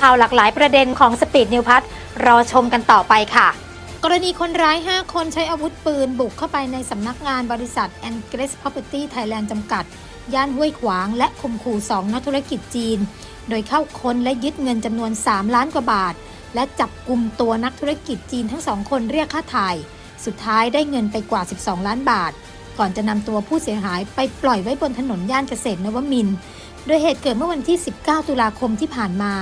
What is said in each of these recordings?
ข่าวหลากหลายประเด็นของสปีดนิวพัทรอชมกันต่อไปค่ะ กรณีคนร้าย 5 คนใช้อาวุธปืนบุกเข้าไปในสำนักงานบริษัท a n g r e s Property Thailand จำกัด ย่านห้วยขวางและข่มขู่2นักธุรกิจจีน โดยเข้าค้นและยึดเงินจำนวน 3 ล้านกว่าบาท และจับกลุ่มตัวนักธุรกิจจีนทั้งสองคนเรียกค่าถ่าย สุดท้ายได้เงินไปกว่า 12 ล้านบาท ก่อนจะนำตัวผู้เสียหายไปปล่อยไว้บนถนนย่านเกษตรนวมินโดยเหตุเกิดเมื่อวันที่ 19 ตุลาคมที่ผ่านมา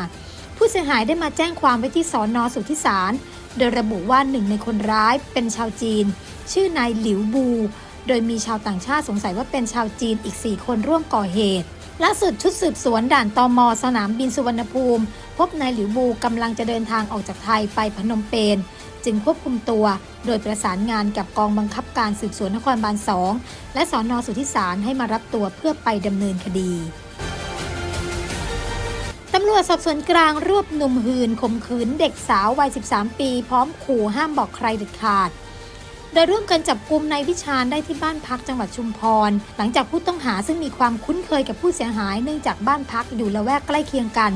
ผู้เสียหายได้มาแจ้งความไว้ที่สอนอสุทธิสาร โดยระบุว่าหนึ่งในคนร้ายเป็นชาวจีน ชื่อนายหลิวบู โดยมีชาวต่างชาติสงสัยว่าเป็นชาวจีนอีก 4 คนร่วมก่อเหตุล่าสุดชุดสืบสวนด่านตอมสนามบินสุวรรณภูมิ พบนายหลิวบูกำลังจะเดินทางออกจากไทยไปพนมเปญจึงควบคุมตัว โดยประสานงานกับกองบังคับการสืบสวนนครบาล 2 และสอนอสุทธิสารให้มารับตัวเพื่อไปดำเนินคดี ตำรวจสอบสวนกลางรวบหนุ่มหื่นข่มขืนเด็กสาววัย 13 ปี พร้อมขู่ห้ามบอกใครเด็ดขาด โดยร่วมกันจับกลุ่มนายวิชาญได้ที่บ้านพักจังหวัดชุมพร หลังจากผู้ต้องหาซึ่งมีความคุ้นเคยกับผู้เสียหายเนื่องจากบ้านพักอยู่ละแวกใกล้เคียงกัน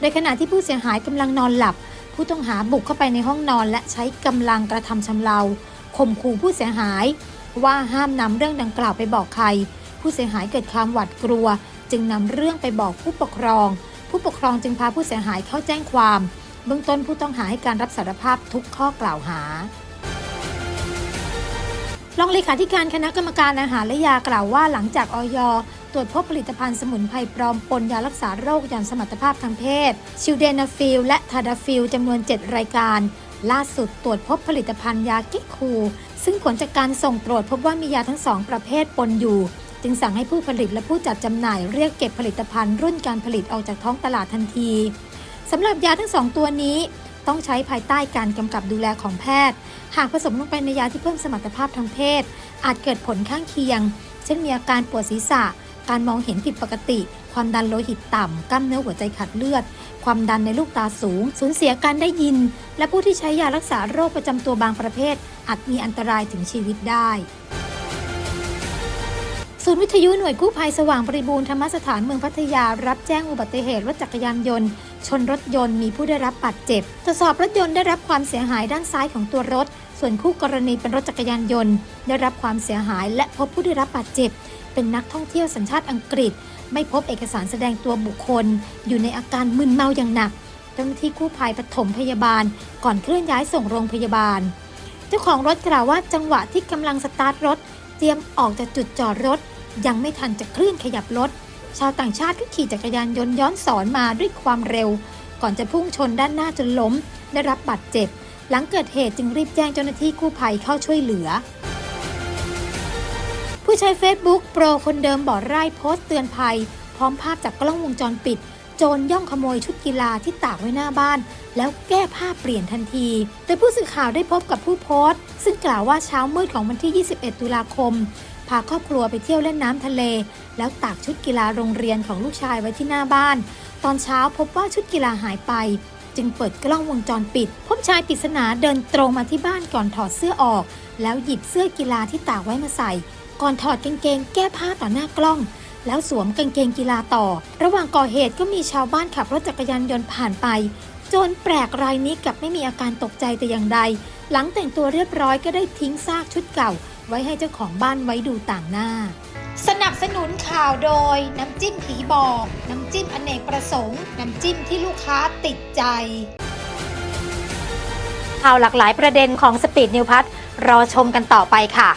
ในขณะที่ผู้เสียหายกำลังนอนหลับ ผู้ต้องหาบุกเข้าไปในห้องนอน และใช้กำลังกระทำชำเราข่มขู่ผู้เสียหาย ว่าห้ามนำเรื่องดังกล่าวไปบอกใคร ผู้เสียหายเกิดความหวาดกลัว จึงนำเรื่องไปบอกผู้ปกครอง ผู้ปกครองจึงพาผู้เสียหายเข้าแจ้งความ เบื้องต้นผู้ต้องหาให้การรับสารภาพทุกข้อกล่าวหารองเลขาธิการคณะกรรมการอาหารและยากล่าวว่าหลังจากออยตรวจพบผลิตภัณฑ์สมุนไพรปลอมปนยารักษาโรคหย่อนสมรรถภาพทางเพศ ชิลเดนาฟิลและทาดาฟิลจำนวน 7 รายการ ล่าสุดตรวจพบผลิตภัณฑ์ยาก๊กคู ซึ่งผลจากการส่งตรวจพบว่ามียาทั้งสองประเภทปนอยู่ จึงสั่งให้ผู้ผลิตและผู้จัดจำหน่ายเรียกเก็บผลิตภัณฑ์ รุ่นการผลิตออกจากท้องตลาดทันทีสำหรับยาทั้งสองตัวนี้ต้องใช้ภายใต้การกำกับดูแลของแพทย์ หากผสมลงไปในยาที่เพิ่มสมรรถภาพทางเพศ อาจเกิดผลข้างเคียง เช่นมีอาการปวดศีรษะ การมองเห็นผิดปกติ ความดันโลหิตต่ำ กล้ามเนื้อหัวใจขาดเลือด ความดันในลูกตาสูง สูญเสียการได้ยิน และผู้ที่ใช้ยารักษาโรคประจำตัวบางประเภท อาจมีอันตรายถึงชีวิตได้ ศูนย์วิทยุหน่วยกู้ภัยสว่างบริบูรณ์ธรรมสถานเมืองพัทยา รับแจ้งอุบัติเหตุรถจักรยานยนต์ ชนรถยนต์มีผู้ได้รับบาดเจ็บ ตรวจสอบรถยนต์ได้รับความเสียหายด้านซ้ายของตัวรถ ส่วนคู่กรณีเป็นรถจักรยานยนต์ ได้รับความเสียหาย และพบผู้ได้รับบาดเจ็บ เป็นนักท่องเที่ยวสัญชาติอังกฤษ ไม่พบเอกสารแสดงตัวบุคคล อยู่ในอาการมึนเมาอย่างหนักเจ้าหน้าที่กู้ภัยปฐมพยาบาล ก่อนเคลื่อนย้ายส่งโรงพยาบาล เจ้าของรถกล่าวว่าจังหวะที่กำลังสตาร์ทรถ เตรียมออกจากจุดจอดรถ ยังไม่ทันจะเคลื่อนขยับรถ ชาวต่างชาติก็ขี่จักรยานยนต์ย้อนสอนมาด้วยความเร็ว ก่อนจะพุ่งชนด้านหน้าจนล้ม ได้รับบาดเจ็บ หลังเกิดเหตุจึงรีบแจ้งเจ้าหน้าที่กู้ภัยเข้าช่วยเหลือ ผู้ใช้ Facebook โปรคนเดิมบ่อไร่โพสต์เตือนภัย พร้อมภาพจากกล้องวงจรปิด โจรย่องขโมยชุดกีฬาที่ตากไว้หน้าบ้าน แล้วแก้ผ้าเปลี่ยนทันที โดยผู้สื่อข่าวได้พบกับผู้โพสต์ ซึ่งกล่าวว่าเช้ามืดของวันที่ 21 ตุลาคม พาครอบครัวไปเที่ยวเล่นน้ำทะเล แล้วตากชุดกีฬาโรงเรียนของลูกชายไว้ที่หน้าบ้าน ตอนเช้าพบว่าชุดกีฬาหายไป จึงเปิดกล้องวงจรปิด พบชายปริศนาเดินตรงมาที่บ้านก่อนถอดเสื้อออก แล้วหยิบเสื้อกีฬาที่ตากไว้มาใส่ ก่อนถอดกางเกงแก้ผ้าต่อหน้ากล้อง แล้วสวมกางเกงกีฬาต่อ ระหว่างก่อเหตุก็มีชาวบ้านขับรถจักรยานยนต์ผ่านไปจรแปลกรายนี้กลับไม่มีอาการตกใจแต่อย่างใด หลังแต่งตัวเรียบร้อยก็ได้ทิ้งซากชุดเก่า ไว้ให้เจ้าของบ้านไว้ดูต่างหน้า สนับสนุนข่าวโดย น้ำจิ้มผีบอก น้ำจิ้มอเนกประสงค์ น้ำจิ้มที่ลูกค้าติดใจ ข่าวหลากหลายประเด็นของสปีดนิวพัทรอชมกันต่อไปค่ะ